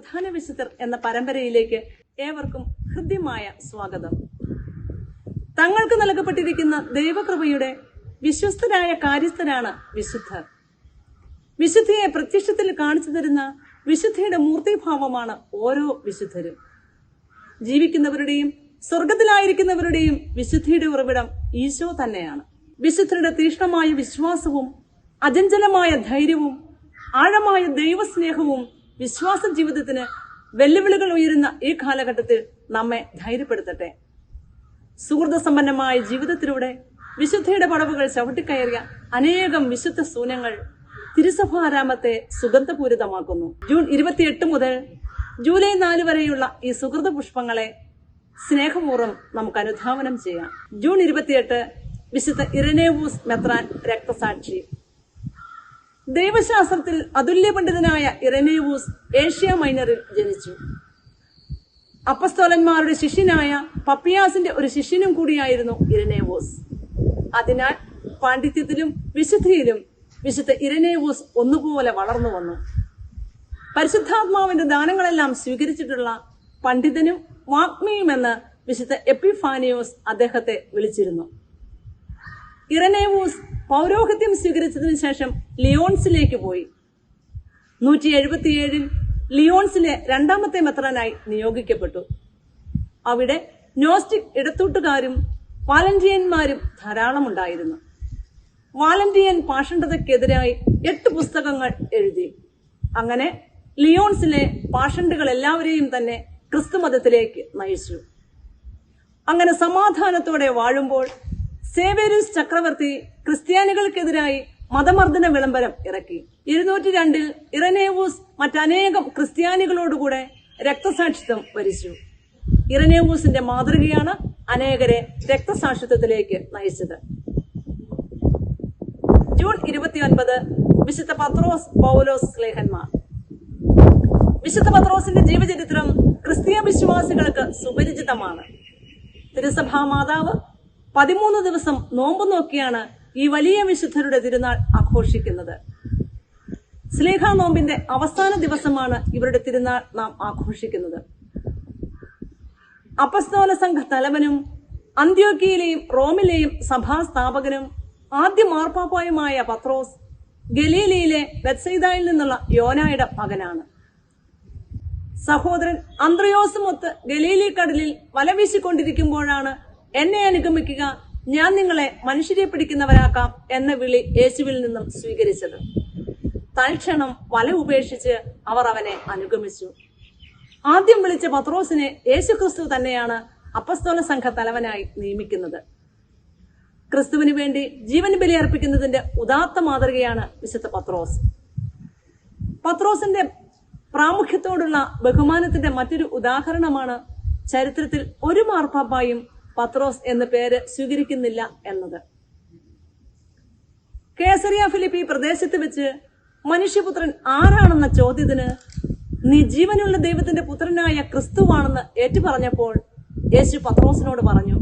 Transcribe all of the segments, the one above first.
പ്രധാന വിശുദ്ധർ എന്ന പരമ്പരയിലേക്ക് ഏവർക്കും ഹൃദ്യമായ സ്വാഗതം. തങ്ങൾക്ക് നൽകപ്പെട്ടിരിക്കുന്ന ദൈവകൃപയുടെ വിശ്വസ്തരായ കാര്യസ്ഥരാണ് വിശുദ്ധർ. വിശുദ്ധിയെ പ്രത്യക്ഷത്തിൽ കാണിച്ചു തരുന്ന വിശുദ്ധിയുടെ മൂർത്തിഭാവമാണ് ഓരോ വിശുദ്ധരും. ജീവിക്കുന്നവരുടെയും സ്വർഗത്തിലായിരിക്കുന്നവരുടെയും വിശുദ്ധിയുടെ ഉറവിടം ഈശോ തന്നെയാണ്. വിശുദ്ധരുടെ തീക്ഷ്ണമായ വിശ്വാസവും അചഞ്ചലമായ ധൈര്യവും ആഴമായ ദൈവസ്നേഹവും വിശ്വാസ ജീവിതത്തിന് വെല്ലുവിളികൾ ഉയരുന്ന ഈ കാലഘട്ടത്തിൽ നമ്മെ ധൈര്യപ്പെടുത്തട്ടെ. സുഹൃത സമ്പന്നമായ ജീവിതത്തിലൂടെ വിശുദ്ധയുടെ പടവുകൾ ചവിട്ടിക്കയറിയ അനേകം വിശുദ്ധ സൂനങ്ങൾ തിരുസഭാരാമത്തെ സുഗന്ധപൂരിതമാക്കുന്നു. ജൂൺ ഇരുപത്തിയെട്ട് മുതൽ ജൂലൈ നാല് വരെയുള്ള ഈ സുഹൃത പുഷ്പങ്ങളെ സ്നേഹപൂർവം നമുക്ക് അനുധാവനം ചെയ്യാം. ജൂൺ ഇരുപത്തിയെട്ട് വിശുദ്ധ ഇരനേവൂസ് മെത്രാൻ രക്തസാക്ഷി. ദൈവശാസ്ത്രത്തിൽ അതുല്യ പണ്ഡിതനായ ഇറമേവൂസ് ഏഷ്യ മൈനറിൽ ജനിച്ചു. അപ്പസ്തോലന്മാരുടെ ശിഷ്യനായ പപ്പിയാസിന്റെ ഒരു ശിഷ്യനും കൂടിയായിരുന്നു ഇരനേവോസ് അതിനാൽ പാണ്ഡിത്യത്തിലും വിശുദ്ധിയിലും വിശുദ്ധ ഇരനേവോസ് ഒന്നുപോലെ വളർന്നു വന്നു. പരിശുദ്ധാത്മാവിന്റെ ദാനങ്ങളെല്ലാം സ്വീകരിച്ചിട്ടുള്ള പണ്ഡിതനും വാഗ്മിയുമെന്ന് വിശുദ്ധ എപ്പിഫാനിയോസ് അദ്ദേഹത്തെ വിളിച്ചിരുന്നു. ഇറനേവൂസ് പൗരോഹിത്യം സ്വീകരിച്ചതിനു ശേഷം ലിയോൺസിലേക്ക് പോയി. നൂറ്റി എഴുപത്തിയേഴിൽ ലിയോൺസിലെ രണ്ടാമത്തെ മെത്രാനായി നിയോഗിക്കപ്പെട്ടു. അവിടെ നോസ്റ്റിക് ഇടത്തൂട്ടുകാരും വാലന്റിയന്മാരും ധാരാളമുണ്ടായിരുന്നു. വാലന്റിയൻ പാഷണ്ഡതയ്ക്കെതിരായി എട്ട് പുസ്തകങ്ങൾ എഴുതി. അങ്ങനെ ലിയോൺസിലെ പാഷണ്ടുകൾ എല്ലാവരെയും തന്നെ ക്രിസ്തുമതത്തിലേക്ക് നയിച്ചു. അങ്ങനെ സമാധാനത്തോടെ വാഴുമ്പോൾ സേവേരിയസ് ചക്രവർത്തി ക്രിസ്ത്യാനികൾക്കെതിരായി മതമർദ്ദന വിളംബരം ഇറക്കി. ഇരുന്നൂറ്റി രണ്ടിൽ ഇറനേവൂസ് മറ്റനേകം ക്രിസ്ത്യാനികളോടുകൂടെ രക്തസാക്ഷിത്വം വരിച്ചു. ഇറനേവൂസിന്റെ മാതൃകയാണ് അനേകരെ രക്തസാക്ഷിത്വത്തിലേക്ക് നയിച്ചത്. ജൂൺ ഇരുപത്തിയൊൻപത് വിശുദ്ധ പത്രോസ് പൗലോസ് സ്ലേഹന്മാർ. വിശുദ്ധ പത്രോസിന്റെ ജീവചരിത്രം ക്രിസ്തീയ വിശ്വാസികൾക്ക് സുപരിചിതമാണ്. തിരുസഭാ മാതാവ് പതിമൂന്ന് ദിവസം നോമ്പ് നോക്കിയാണ് ഈ വലിയ വിശുദ്ധരുടെ തിരുനാൾ ആഘോഷിക്കുന്നത്. സ്ലേഹ നോമ്പിന്റെ അവസാന ദിവസമാണ് ഇവരുടെ തിരുനാൾ നാം ആഘോഷിക്കുന്നത്. അപസ്തോല സംഘ തലവനും അന്ത്യോക്കിയിലെയും റോമിലെയും സഭാസ്ഥാപകനും ആദ്യ മാർപ്പാപ്പായുമായ പത്രോസ് ഗലീലയിലെ ബത്സൈദായിൽ നിന്നുള്ള യോനായുടെ മകനാണ്. സഹോദരൻ അന്ത്രയോസുമൊത്ത് ഗലീലി കടലിൽ വലവീശിക്കൊണ്ടിരിക്കുമ്പോഴാണ് എന്നെ അനുഗമിക്കുക ഞാൻ നിങ്ങളെ മനുഷ്യരെ പിടിക്കുന്നവരാക്കാം എന്ന വിളി യേശുവിൽ നിന്നും സ്വീകരിച്ചത്. തൽക്ഷണം വല ഉപേക്ഷിച്ച് അവർ അവനെ അനുഗമിച്ചു. ആദ്യം വിളിച്ച പത്രോസിനെ യേശുക്രിസ്തു തന്നെയാണ് അപ്പസ്തോല സംഘ തലവനായി നിയമിക്കുന്നത്. ക്രിസ്തുവിന് വേണ്ടി ജീവൻ ബലിയർപ്പിക്കുന്നതിന്റെ ഉദാത്ത മാതൃകയാണ് വിശുദ്ധ പത്രോസ്. പത്രോസിന്റെ പ്രാമുഖ്യത്തോടുള്ള ബഹുമാനത്തിന്റെ മറ്റൊരു ഉദാഹരണമാണ് ചരിത്രത്തിൽ ഒരു മാർപ്പാപ്പായും പത്രോസ് എന്ന പേര് സ്വീകരിക്കുന്നില്ല എന്നത്. കേസറിയ ഫിലിപ്പ് ഈ പ്രദേശത്ത് വെച്ച് മനുഷ്യപുത്രൻ ആരാണെന്ന ചോദ്യത്തിന് നീ ജീവനുള്ള ദൈവത്തിന്റെ പുത്രനായ ക്രിസ്തുവാണെന്ന് ഏറ്റുപറഞ്ഞപ്പോൾ യേശു പത്രോസിനോട് പറഞ്ഞു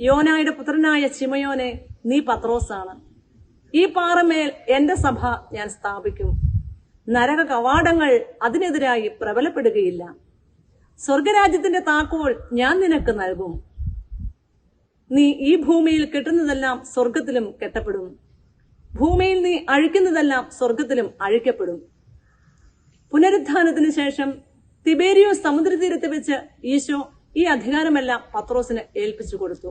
യോനായുടെ പുത്രനായ ചിമയോനെ നീ പത്രോസാണ്. ഈ പാറമേൽ എന്റെ സഭ ഞാൻ സ്ഥാപിക്കും. നരക കവാടങ്ങൾ അതിനെതിരായി പ്രബലപ്പെടുകയില്ല. സ്വർഗരാജ്യത്തിന്റെ താക്കോൽ ഞാൻ നിനക്ക് നൽകും. നീ ഈ ഭൂമിയിൽ കെട്ടുന്നതെല്ലാം സ്വർഗത്തിലും കെട്ടപ്പെടും. ഭൂമിയിൽ നീ അഴിക്കുന്നതെല്ലാം സ്വർഗത്തിലും അഴിക്കപ്പെടും. പുനരുത്ഥാനത്തിന് ശേഷം തിബേരിയോ സമുദ്രതീരത്ത് വെച്ച് ഈശോ ഈ അധികാരമെല്ലാം പത്രോസിന് ഏൽപ്പിച്ചു കൊടുത്തു.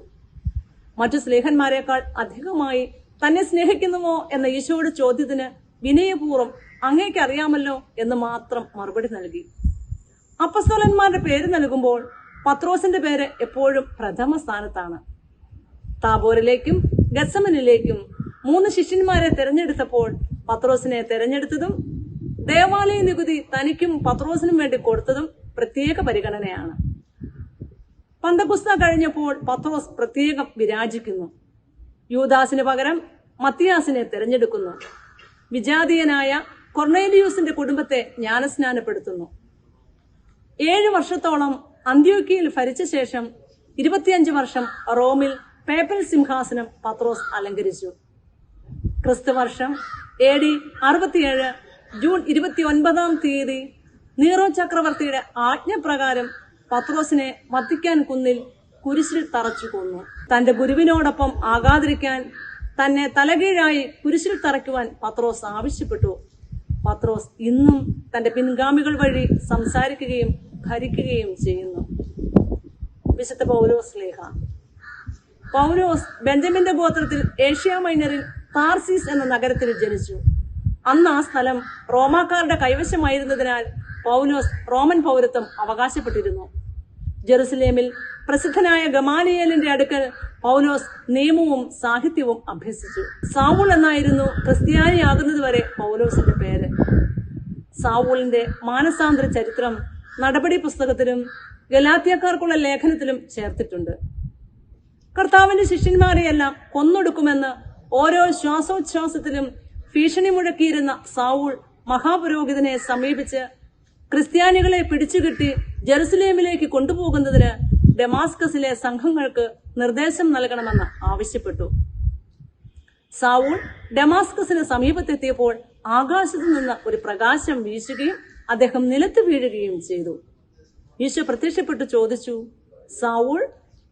മറ്റു സ്നേഹന്മാരെക്കാൾ അധികമായി തന്നെ സ്നേഹിക്കുന്നുവോ എന്ന ഈശോയുടെ ചോദ്യത്തിന് വിനയപൂർവം അങ്ങേക്ക് അറിയാമല്ലോ എന്ന് മാത്രം മറുപടി നൽകി. അപ്പസ്തോലന്മാരുടെ പേര് നൽകുമ്പോൾ പത്രോസിന്റെ പേര് എപ്പോഴും പ്രഥമ സ്ഥാനത്താണ്. താബോറിലേക്കും ഗസമനിലേക്കും മൂന്ന് ശിഷ്യന്മാരെ തെരഞ്ഞെടുത്തപ്പോൾ പത്രോസിനെ തെരഞ്ഞെടുത്തതും ദേവാലയ നികുതി തനിക്കും പത്രോസിനും വേണ്ടി കൊടുത്തതും പ്രത്യേക പരിഗണനയാണ്. പന്തപുസ്ത കഴിഞ്ഞപ്പോൾ പത്രോസ് പ്രത്യേകം വിരാജിക്കുന്നു. യൂദാസിന് പകരം മത്തിയാസിനെ തെരഞ്ഞെടുക്കുന്നു. വിജാതീയനായ കൊർണേലിയൂസിന്റെ കുടുംബത്തെ ജ്ഞാനസ്നാനപ്പെടുത്തുന്നു. ഏഴ് വർഷത്തോളം അന്ത്യോക്കിയയിൽ ഭരിച്ച ശേഷം ഇരുപത്തിയഞ്ച് വർഷം റോമിൽ പേപ്പൽ സിംഹാസനം പത്രോസ് അലങ്കരിച്ചു. ക്രിസ്തുവർഷം എ ഡി അറുപത്തിയേഴ് ജൂൺ ഇരുപത്തി ഒൻപതാം തീയതി നീറോ ചക്രവർത്തിയുടെ ആജ്ഞപ്രകാരം പത്രോസിനെ വത്തിക്കാൻ കുന്നിൽ കുരിശിൽ തറച്ചു കൊന്നു. തന്റെ ഗുരുവിനോടൊപ്പം ആകാതിരിക്കാൻ തന്നെ തലകീഴായി കുരിശിൽ തറയ്ക്കുവാൻ പത്രോസ് ആവശ്യപ്പെട്ടു. പത്രോസ് ഇന്നും തന്റെ പിൻഗാമികൾ വഴി സംസാരിക്കുകയും ഭരിക്കുകയും ചെയ്യുന്നു. വിശുദ്ധ പൗലോസ് ലേഖ. പൗലോസ് ബെഞ്ചമിന്റെ ഗോത്രത്തിൽ ഏഷ്യ മൈനറിൽ താർസീസ് എന്ന നഗരത്തിൽ ജനിച്ചു. അന്ന് ആ സ്ഥലം റോമാക്കാരുടെ കൈവശമായിരുന്നതിനാൽ പൗലോസ് റോമൻ പൗരത്വം അവകാശപ്പെട്ടിരുന്നു. ജെറുസലേമിൽ പ്രസിദ്ധനായ ഗമാലിയേലിന്റെ അടുക്കൽ പൗലോസ് നിയമവും സാഹിത്യവും അഭ്യസിച്ചു. സാവൂൾ എന്നായിരുന്നു ക്രിസ്ത്യാനിയാകുന്നതുവരെ പൗലോസിന്റെ പേര്. സാവൂളിന്റെ മാനസാന്തര ചരിത്രം നടപടി പുസ്തകത്തിലും ഗലാത്യക്കാർക്കുള്ള ലേഖനത്തിലും ചേർത്തിട്ടുണ്ട്. കർത്താവിന്റെ ശിഷ്യന്മാരെയെല്ലാം കൊന്നൊടുക്കുമെന്ന് ഓരോ ശ്വാസോച്ഛ്വാസത്തിലും ഭീഷണി മുഴക്കിയിരുന്ന സാവൂൾ മഹാപുരോഹിതനെ സമീപിച്ച് ക്രിസ്ത്യാനികളെ പിടിച്ചുകെട്ടി ജെറുസലേമിലേക്ക് കൊണ്ടുപോകുന്നതിന് ഡെമാസ്കസിലെ സംഘങ്ങൾക്ക് നിർദ്ദേശം നൽകണമെന്ന് ആവശ്യപ്പെട്ടു. സാവൂൾ ഡെമാസ്കസിന് സമീപത്തെത്തിയപ്പോൾ ആകാശത്തു നിന്ന് ഒരു പ്രകാശം വീശുകയും അദ്ദേഹം നിലത്ത് വീഴുകയും ചെയ്തു. ഈശോ പ്രത്യക്ഷപ്പെട്ടു ചോദിച്ചു സാവൂൾ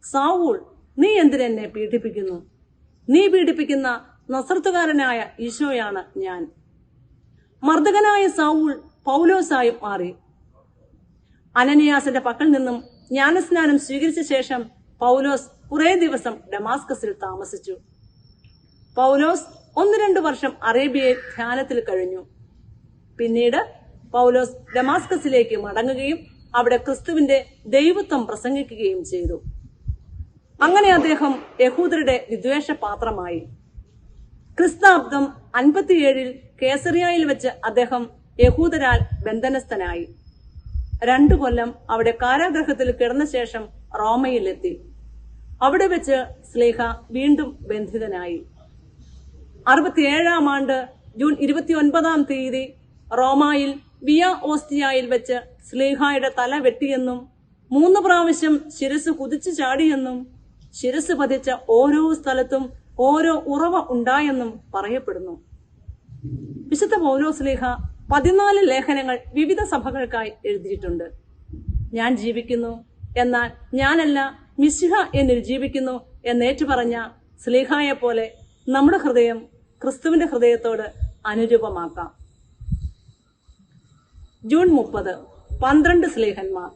സാവൂൾ നീ എന്തിനെന്നെ പീഡിപ്പിക്കുന്നു? നീ പീഡിപ്പിക്കുന്ന നസർത്തുകാരനായ ഈശോയാണ് ഞാൻ. മർദ്ദകനായ സൗൾ പൗലോസായും മാറി. അനനിയാസിന്റെ പക്കൽ നിന്നും ജ്ഞാനസ്നാനം സ്വീകരിച്ച ശേഷം പൗലോസ് കുറേ ദിവസം ഡമാസ്കസിൽ താമസിച്ചു. പൗലോസ് ഒന്ന് രണ്ട് വർഷം അറേബ്യയിൽ ധ്യാനത്തിൽ കഴിഞ്ഞു. പിന്നീട് പൗലോസ് ഡമാസ്കസിലേക്ക് മടങ്ങുകയും അവിടെ ക്രിസ്തുവിന്റെ ദൈവത്വം പ്രസംഗിക്കുകയും ചെയ്തു. അങ്ങനെ അദ്ദേഹം യഹൂദരുടെ വിദ്വേഷ പാത്രമായി ക്രിസ്താബ്ദം അൻപത്തിയേഴിൽ കേസറിയയിൽ വെച്ച് അദ്ദേഹം യഹൂദരാൽ ബന്ധനസ്ഥനായി. രണ്ടു കൊല്ലം അവിടെ കാരാഗ്രഹത്തിൽ കിടന്ന ശേഷം റോമയിലെത്തി. അവിടെ വെച്ച് സ്ലേഹ വീണ്ടും ബന്ധിതനായി. അറുപത്തിയേഴാം ആണ്ട് ജൂൺ ഇരുപത്തിയൊൻപതാം തീയതി റോമായിൽ വിയ ഓസ്റ്റിയായിൽ വെച്ച് സ്ലേഹായുടെ തല വെട്ടിയെന്നും മൂന്ന് പ്രാവശ്യം ശിരസ് കുതിച്ചു ചാടിയെന്നും ശിരസ് പതിച്ച ഓരോ സ്ഥലത്തും ഓരോ ഉറവ ഉണ്ടായെന്നും പറയപ്പെടുന്നു. വിശുദ്ധ പൗലോസ്ലേഹ പതിനാല് ലേഖനങ്ങൾ വിവിധ സഭകൾക്കായി എഴുതിയിട്ടുണ്ട്. ഞാൻ ജീവിക്കുന്നു എന്നാൽ ഞാനല്ല മിശിഹ എന്നിൽ ജീവിക്കുന്നു എന്നേറ്റു പറഞ്ഞ സ്ലീഹായെ പോലെ നമ്മുടെ ഹൃദയം ക്രിസ്തുവിന്റെ ഹൃദയത്തോട് അനുരൂപമാക്കാം. ജൂൺ മുപ്പത് പന്ത്രണ്ട് സ്ലേഹന്മാർ.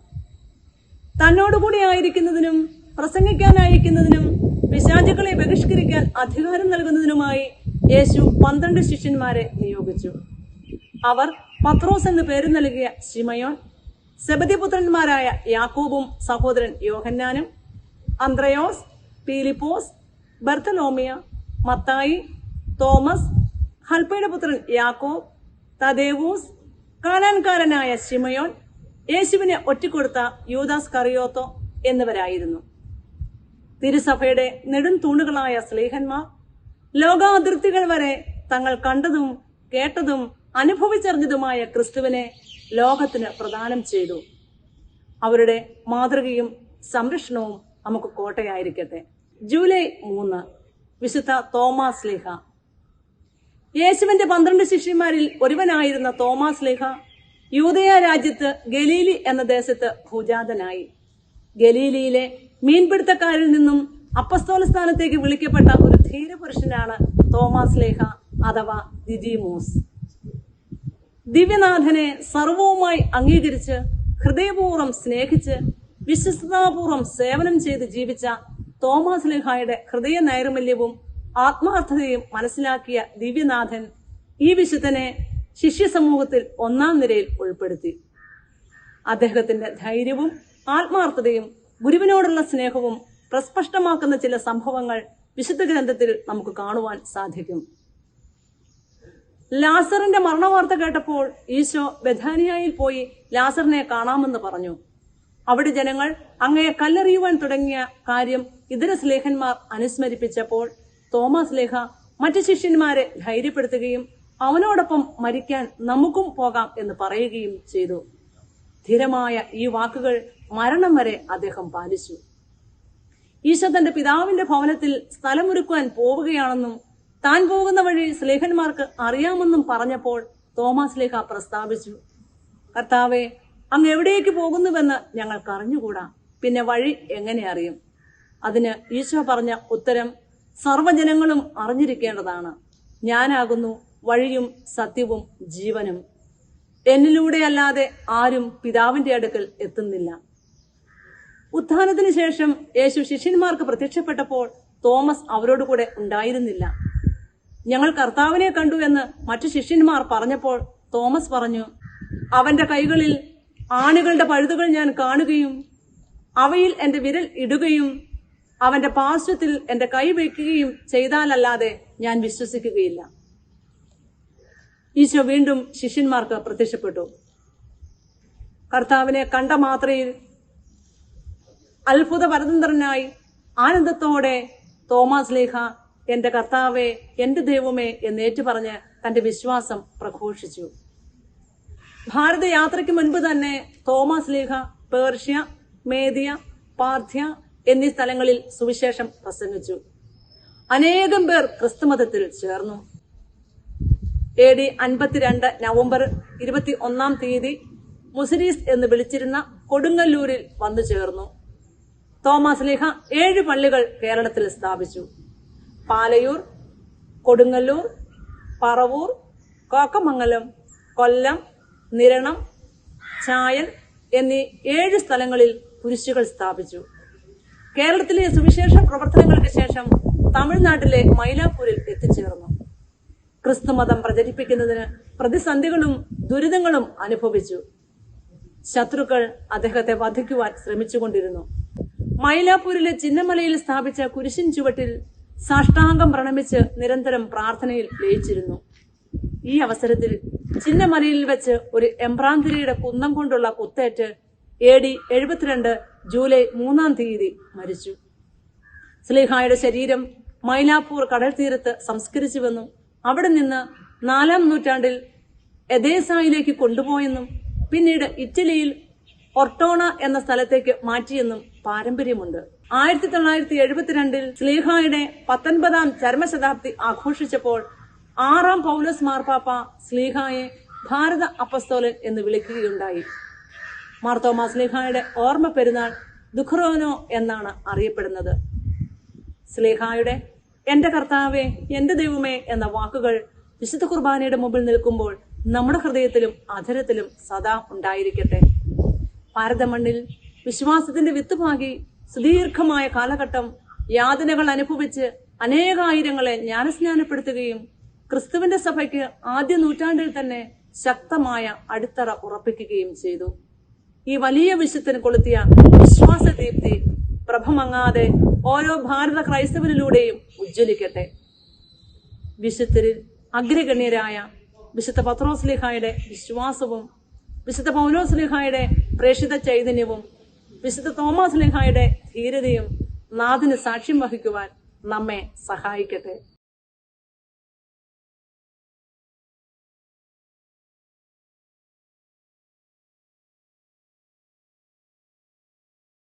തന്നോടുകൂടി ആയിരിക്കുന്നതിനും പ്രസംഗിക്കാനായിരിക്കുന്നതിനും പിശാചുക്കളെ ബഹിഷ്കരിക്കാൻ അധികാരം നൽകുന്നതിനുമായി യേശു പന്ത്രണ്ട് ശിഷ്യന്മാരെ നിയോഗിച്ചു. അവർ പത്രോസ് എന്ന് പേര് നൽകിയ ശിമയോൻ സെബദിപുത്രന്മാരായ യാക്കോബും സഹോദരൻ യോഹന്നാനും അന്ത്രയോസ് പീലിപ്പോസ് ബർത്തലോമിയ മത്തായി തോമസ് ഹൽപ്പയുടെ പുത്രൻ യാക്കോബ് തദേവൂസ് കാനാൻകാരനായ ശിമയോൻ യേശുവിനെ ഒറ്റിക്കൊടുത്ത യൂദാസ് കറിയോത്തോ എന്നിവരായിരുന്നു. തിരുസഭയുടെ നെടും തൂണുകളായ സ്ലേഹന്മാർ ലോകാതിർത്തികൾ വരെ തങ്ങൾ കണ്ടതും കേട്ടതും അനുഭവിച്ചറിഞ്ഞതുമായ ക്രിസ്തുവിനെ ലോകത്തിന് പ്രദാനം ചെയ്തു. അവരുടെ മാതൃകയും സംരക്ഷണവും നമുക്ക് കോട്ടയായിരിക്കട്ടെ. ജൂലൈ മൂന്ന് വിശുദ്ധ തോമാസ് ലേഖ യേശുവിന്റെ പന്ത്രണ്ട് ശിഷ്യന്മാരിൽ ഒരുവനായിരുന്ന തോമാസ് ലേഖ യൂതയ രാജ്യത്ത് ഗലീലി എന്ന ദേശത്ത് ഭൂജാതനായി. ഗലീലിയിലെ മീൻപിടുത്തക്കാരിൽ നിന്നും അപ്പസ്തോല സ്ഥാനത്തേക്ക് വിളിക്കപ്പെട്ട ഒരു ധീരപുരുഷനാണ് തോമസ് ലേഖ അഥവാ ദിദിമോസ് ദിവ്യനാഥനെ സർവവുമായി അംഗീകരിച്ച് ഹൃദയപൂർവം സ്നേഹിച്ച് വിശ്വസ്തതാപൂർവം സേവനം ചെയ്ത് ജീവിച്ച തോമസ് ലേഖായുടെ ഹൃദയ നൈർമല്യവും ആത്മാർത്ഥതയും മനസ്സിലാക്കിയ ദിവ്യനാഥൻ ഈ വിശുദ്ധനെ ശിഷ്യ സമൂഹത്തിൽ ഒന്നാം നിരയിൽ ഉൾപ്പെടുത്തി. അദ്ദേഹത്തിന്റെ ധൈര്യവും ആത്മാർത്ഥതയും ഗുരുവിനോടുള്ള സ്നേഹവും പ്രസ്പഷ്ടമാക്കുന്ന ചില സംഭവങ്ങൾ വിശുദ്ധ ഗ്രന്ഥത്തിൽ നമുക്ക് കാണുവാൻ സാധിക്കും. ലാസറിന്റെ മരണവാർത്ത കേട്ടപ്പോൾ ഈശോ ബഥാനിയായിൽ പോയി ലാസറിനെ കാണാമെന്ന് പറഞ്ഞു. അവിടെ ജനങ്ങൾ അങ്ങയെ കല്ലെറിയുവാൻ തുടങ്ങിയ കാര്യം ഇതര സ്ലേഹന്മാർ അനുസ്മരിപ്പിച്ചപ്പോൾ തോമസ് ലേഖ മറ്റു ശിഷ്യന്മാരെ ധൈര്യപ്പെടുത്തുകയും അവനോടൊപ്പം മരിക്കാൻ നമുക്കും പോകാം എന്ന് പറയുകയും ചെയ്തു. ധീരമായ ഈ വാക്കുകൾ മരണം വരെ അദ്ദേഹം പാലിച്ചു. ഈശോ തന്റെ പിതാവിന്റെ ഭവനത്തിൽ സ്ഥലമൊരുക്കുവാൻ പോവുകയാണെന്നും താൻ പോകുന്ന വഴി സ്ലേഹന്മാർക്ക് അറിയാമെന്നും പറഞ്ഞപ്പോൾ തോമസ് ലേഖ പ്രസ്താവിച്ചു. കർത്താവെ അങ്ങ് എവിടേക്ക് പോകുന്നുവെന്ന് ഞങ്ങൾക്ക് അറിഞ്ഞുകൂടാ? പിന്നെ വഴി എങ്ങനെ അറിയും? അതിന് ഈശോ പറഞ്ഞ ഉത്തരം സർവജനങ്ങളും അറിഞ്ഞിരിക്കേണ്ടതാണ്. ഞാനാകുന്നു വഴിയും സത്യവും ജീവനും. എന്നിലൂടെ അല്ലാതെ ആരും പിതാവിന്റെ അടുക്കൽ എത്തുന്നില്ല. ഉത്ഥാനത്തിന് ശേഷം യേശു ശിഷ്യന്മാർക്ക് പ്രത്യക്ഷപ്പെട്ടപ്പോൾ തോമസ് അവരോട് കൂടെ ഉണ്ടായിരുന്നില്ല. ഞങ്ങൾ കർത്താവിനെ കണ്ടു എന്ന് മറ്റു ശിഷ്യന്മാർ പറഞ്ഞപ്പോൾ തോമസ് പറഞ്ഞു അവന്റെ കൈകളിൽ ആണുകളുടെ പഴുതുകൾ ഞാൻ കാണുകയും അവയിൽ എന്റെ വിരൽ ഇടുകയും അവന്റെ പാർശ്വത്തിൽ എന്റെ കൈ വയ്ക്കുകയും ചെയ്താലല്ലാതെ ഞാൻ വിശ്വസിക്കുകയില്ല. ഈശോ വീണ്ടും ശിഷ്യന്മാർക്ക് പ്രത്യക്ഷപ്പെട്ടു. കർത്താവിനെ കണ്ട മാത്രയിൽ അത്ഭുത പരതന്ത്രനായി ആനന്ദത്തോടെ തോമസ് ലേഖ എന്റെ കർത്താവെ എന്റെ ദൈവമേ എന്നേറ്റു പറഞ്ഞ് തന്റെ വിശ്വാസം പ്രഘോഷിച്ചു. ഭാരത യാത്രയ്ക്ക് മുൻപ് തന്നെ തോമസ് ലേഖ പേർഷ്യ മേദിയ പാർഥ്യ എന്നീ സ്ഥലങ്ങളിൽ സുവിശേഷം പ്രസംഗിച്ചു. അനേകം പേർ ക്രിസ്തുമതത്തിൽ ചേർന്നു. എ ഡി അൻപത്തിരണ്ട് നവംബർ ഇരുപത്തി ഒന്നാം തീയതി മുസിരീസ് എന്ന് വിളിച്ചിരുന്ന കൊടുങ്ങല്ലൂരിൽ വന്നു ചേർന്നു. തോമസ് ലേഖ ഏഴ് പള്ളികൾ കേരളത്തിൽ സ്ഥാപിച്ചു. പാലയൂർ കൊടുങ്ങല്ലൂർ പറവൂർ കോക്കമംഗലം കൊല്ലം നിരണം ചായൽ എന്നീ ഏഴ് സ്ഥലങ്ങളിൽ കുരിശുകൾ സ്ഥാപിച്ചു. കേരളത്തിലെ സുവിശേഷ പ്രവർത്തനങ്ങൾക്ക് ശേഷം തമിഴ്നാട്ടിലെ മൈലാപ്പൂരിൽ എത്തിച്ചേർന്നു. ക്രിസ്തുമതം പ്രചരിപ്പിക്കുന്നതിന് പ്രതിസന്ധികളും ദുരിതങ്ങളും അനുഭവിച്ചു. ശത്രുക്കൾ അദ്ദേഹത്തെ വധിക്കുവാൻ ശ്രമിച്ചുകൊണ്ടിരുന്നു. മൈലാപ്പൂരിലെ ചിന്നമലയിൽ സ്ഥാപിച്ച കുരിശിൻ ചുവട്ടിൽ സാഷ്ടാംഗം പ്രണമിച്ച് നിരന്തരം പ്രാർത്ഥനയിൽ ലയിച്ചിരുന്നു. ഈ അവസരത്തിൽ ചിന്നമലയിൽ വെച്ച് ഒരു എംബ്രാന്തിരിയുടെ കുന്നം കൊണ്ടുള്ള കുത്തേറ്റ് എ ഡി എഴുപത്തിരണ്ട് ജൂലൈ മൂന്നാം തീയതി മരിച്ചു. സ്ലിഹായുടെ ശരീരം മൈലാപ്പൂർ കടൽ തീരത്ത് സംസ്കരിച്ചുവെന്നും അവിടെ നിന്ന് നാലാം നൂറ്റാണ്ടിൽ എദേസായിലേക്ക് കൊണ്ടുപോയെന്നും പിന്നീട് ഇറ്റലിയിൽ ഒർട്ടോണ എന്ന സ്ഥലത്തേക്ക് മാറ്റിയെന്നും പാരമ്പര്യമുണ്ട്. ആയിരത്തി തൊള്ളായിരത്തി എഴുപത്തിരണ്ടിൽ സ്ലീഹായുടെ പത്തൊൻപതാം ചരമശതാബ്ദി ആഘോഷിച്ചപ്പോൾ ആറാം പൗലസ് മാർപ്പാപ്പ സ്ലീഹായെ ഭാരത അപ്പസ്തോലൻ എന്ന് വിളിക്കുകയുണ്ടായി. മാർത്തോമ സ്ലീഹായുടെ ഓർമ്മ പെരുന്നാൾ ദുഃഖറോനോ എന്നാണ് അറിയപ്പെടുന്നത്. സ്ലീഹായുടെ എന്റെ കർത്താവെ എന്റെ ദൈവമേ എന്ന വാക്കുകൾ വിശുദ്ധ കുർബാനയുടെ മുമ്പിൽ നിൽക്കുമ്പോൾ നമ്മുടെ ഹൃദയത്തിലും അധരത്തിലും സദാ ഉണ്ടായിരിക്കട്ടെ. ഭാരതമണ്ണിൽ വിശ്വാസത്തിന്റെ വിത്ത് പാകി സുദീർഘമായ കാലഘട്ടം യാതനകൾ അനുഭവിച്ച് അനേകായിരങ്ങളെ ജ്ഞാനസ്നാനപ്പെടുത്തുകയും ക്രിസ്തുവിന്റെ സഭയ്ക്ക് ആദ്യ നൂറ്റാണ്ടിൽ തന്നെ ശക്തമായ അടിത്തറ ഉറപ്പിക്കുകയും ചെയ്തു. ഈ വലിയ വിശുദ്ധന് കൊളുത്തിയ വിശ്വാസദീപ്തി പ്രഭമങ്ങാതെ ഓരോ ഭാരത ക്രൈസ്തവനിലൂടെയും ഉജ്ജ്വലിക്കട്ടെ. വിശുദ്ധരിൽ അഗ്രഗണ്യരായ വിശുദ്ധ പത്രോസ്ലിഹായുടെ വിശ്വാസവും വിശുദ്ധ പൗലോസ്ലിഹായുടെ പ്രേഷിത ചൈതന്യവും വിശുദ്ധ തോമാസ്ലിഹായുടെ ധീരതയും നാഥന് സാക്ഷ്യം വഹിക്കുവാൻ നമ്മെ സഹായിക്കട്ടെ.